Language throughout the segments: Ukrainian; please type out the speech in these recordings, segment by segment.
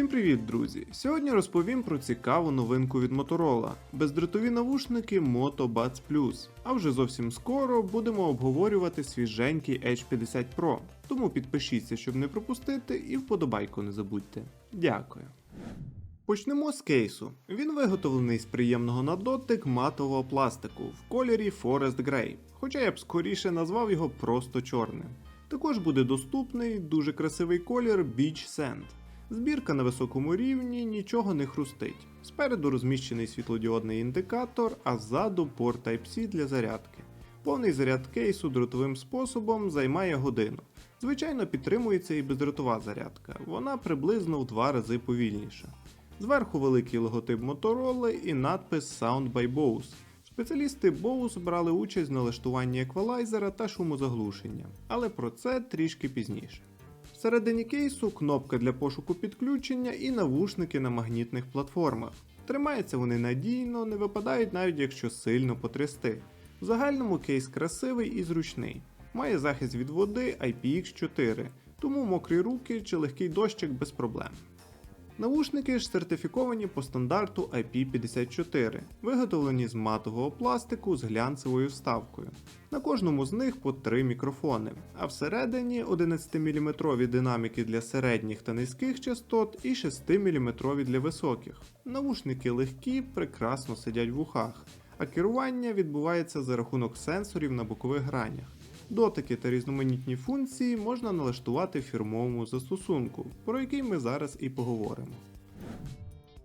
Всім привіт, друзі! Сьогодні розповім про цікаву новинку від Motorola – бездротові навушники Moto Buds Plus. А вже зовсім скоро будемо обговорювати свіженький Edge 50 Pro. Тому підпишіться, щоб не пропустити, і вподобайку не забудьте. Дякую. Почнемо з кейсу. Він виготовлений з приємного на дотик матового пластику в кольорі Forest Grey, хоча я б скоріше назвав його просто чорним. Також буде доступний дуже красивий колір Beach Sand. Збірка на високому рівні нічого не хрустить. Спереду розміщений світлодіодний індикатор, а ззаду порт Type-C для зарядки. Повний заряд кейсу дротовим способом займає годину. Звичайно, підтримується і бездротова зарядка, вона приблизно в два рази повільніша. Зверху великий логотип Motorola і надпис Sound by Bose. Спеціалісти Bose брали участь в налаштуванні еквалайзера та шумозаглушення, але про це трішки пізніше. Всередині кейсу кнопка для пошуку підключення і навушники на магнітних платформах. Тримаються вони надійно, не випадають навіть якщо сильно потрясти. В загальному кейс красивий і зручний. Має захист від води IPX4, тому мокрі руки чи легкий дощик без проблем. Навушники ж сертифіковані по стандарту IP54, виготовлені з матового пластику з глянцевою вставкою. На кожному з них по три мікрофони, а всередині 11-мм динаміки для середніх та низьких частот і 6-мм для високих. Навушники легкі, прекрасно сидять в ухах, а керування відбувається за рахунок сенсорів на бокових гранях. Дотики та різноманітні функції можна налаштувати в фірмовому застосунку, про який ми зараз і поговоримо.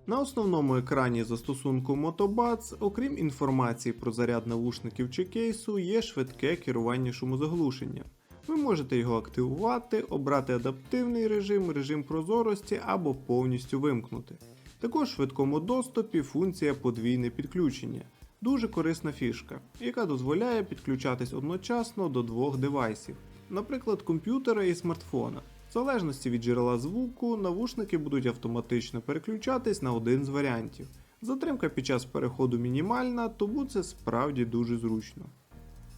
На основному екрані застосунку MotoBuds, окрім інформації про заряд навушників чи кейсу, є швидке керування шумозаглушенням. Ви можете його активувати, обрати адаптивний режим, режим прозорості або повністю вимкнути. Також в швидкому доступі функція подвійне підключення. Дуже корисна фішка, яка дозволяє підключатись одночасно до двох девайсів, наприклад, комп'ютера і смартфона. В залежності від джерела звуку, навушники будуть автоматично переключатись на один з варіантів. Затримка під час переходу мінімальна, тому це справді дуже зручно.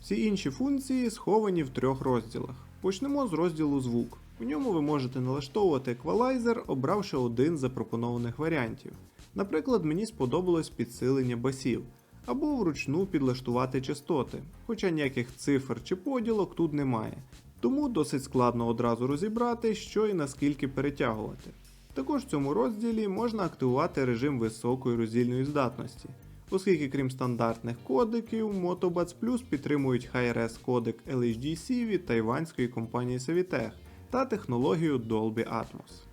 Всі інші функції сховані в трьох розділах. Почнемо з розділу звук. У ньому ви можете налаштовувати еквалайзер, обравши один з запропонованих варіантів. Наприклад, мені сподобалось підсилення басів або вручну підлаштувати частоти, хоча ніяких цифр чи поділок тут немає, тому досить складно одразу розібрати, що і наскільки перетягувати. Також в цьому розділі можна активувати режим високої роздільної здатності, оскільки крім стандартних кодиків, MotoBuds Plus підтримують Hi-Res кодек LHDC від тайванської компанії Savitech та технологію Dolby Atmos.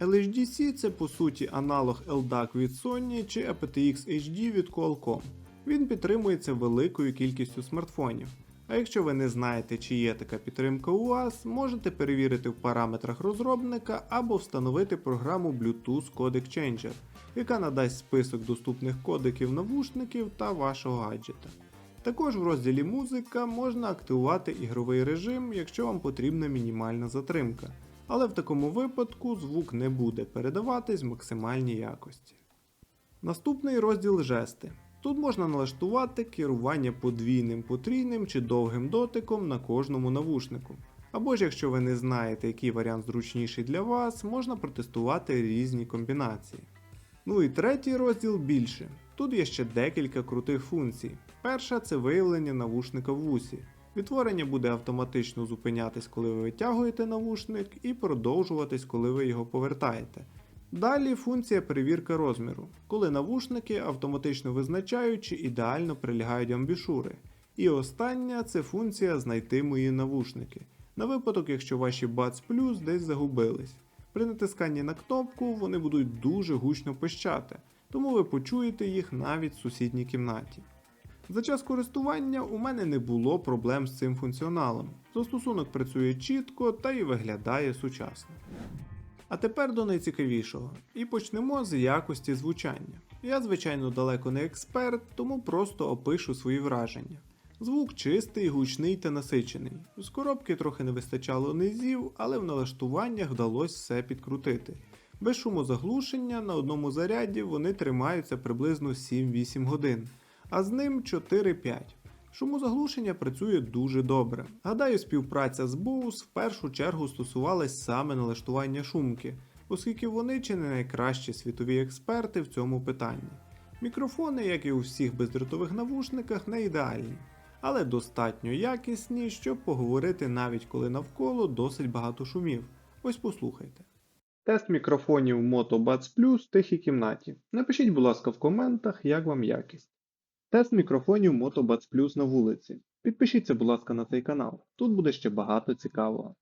LHDC це по суті аналог LDAC від Sony чи aptX HD від Qualcomm. Він підтримується великою кількістю смартфонів. А якщо ви не знаєте, чи є така підтримка у вас, можете перевірити в параметрах розробника або встановити програму Bluetooth Codec Changer, яка надасть список доступних кодеків навушників та вашого гаджета. Також в розділі музика можна активувати ігровий режим, якщо вам потрібна мінімальна затримка, але в такому випадку звук не буде передаватись в максимальній якості. Наступний розділ жести. Тут можна налаштувати керування подвійним, потрійним чи довгим дотиком на кожному навушнику. Або ж якщо ви не знаєте, який варіант зручніший для вас, можна протестувати різні комбінації. Ну і третій розділ більше. Тут є ще декілька крутих функцій. Перша це виявлення навушника в вусі. Відтворення буде автоматично зупинятись, коли ви витягуєте навушник, і продовжуватись, коли ви його повертаєте. Далі функція перевірка розміру, коли навушники автоматично визначають, чи ідеально прилягають амбішури. І остання це функція знайти мої навушники, на випадок, якщо ваші Buds Plus десь загубились. При натисканні на кнопку вони будуть дуже гучно пищати, тому ви почуєте їх навіть в сусідній кімнаті. За час користування у мене не було проблем з цим функціоналом. Застосунок працює чітко та й виглядає сучасно. А тепер до найцікавішого. І почнемо з якості звучання. Я, звичайно, далеко не експерт, тому просто опишу свої враження. Звук чистий, гучний та насичений. З коробки трохи не вистачало низів, але в налаштуваннях вдалося все підкрутити. Без шумозаглушення на одному заряді вони тримаються приблизно 7-8 годин, а з ним 4-5. Шумозаглушення працює дуже добре. Гадаю, співпраця з Bose в першу чергу стосувалась саме налаштування шумки, оскільки вони чи не найкращі світові експерти в цьому питанні. Мікрофони, як і у всіх бездротових навушниках, не ідеальні, але достатньо якісні, щоб поговорити навіть коли навколо досить багато шумів. Ось послухайте. Тест мікрофонів Moto Buds Plus в тихій кімнаті. Напишіть, будь ласка, в коментах, як вам якість. Тест мікрофонів Moto Buds Plus на вулиці. Підпишіться, будь ласка, на цей канал. Тут буде ще багато цікавого.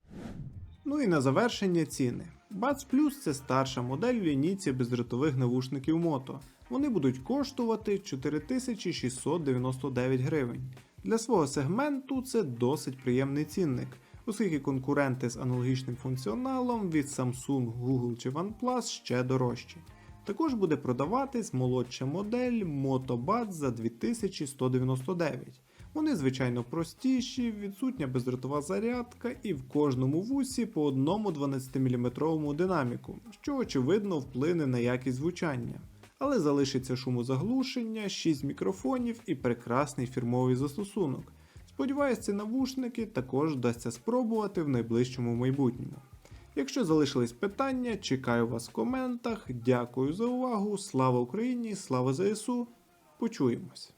Ну і на завершення ціни. Buds Plus це старша модель лінійці бездротових навушників Moto. Вони будуть коштувати 4699 гривень. Для свого сегменту це досить приємний цінник, оскільки конкуренти з аналогічним функціоналом від Samsung, Google чи OnePlus ще дорожчі. Також буде продаватись молодша модель Moto Buds за 2199. Вони звичайно простіші, відсутня бездротова зарядка і в кожному вусі по одному 12-мм динаміку, що очевидно вплине на якість звучання. Але залишиться шумозаглушення, 6 мікрофонів і прекрасний фірмовий застосунок. Сподіваюсь, ці навушники також вдасться спробувати в найближчому майбутньому. Якщо залишились питання, чекаю вас в коментах. Дякую за увагу. Слава Україні! Слава ЗСУ! Почуємось!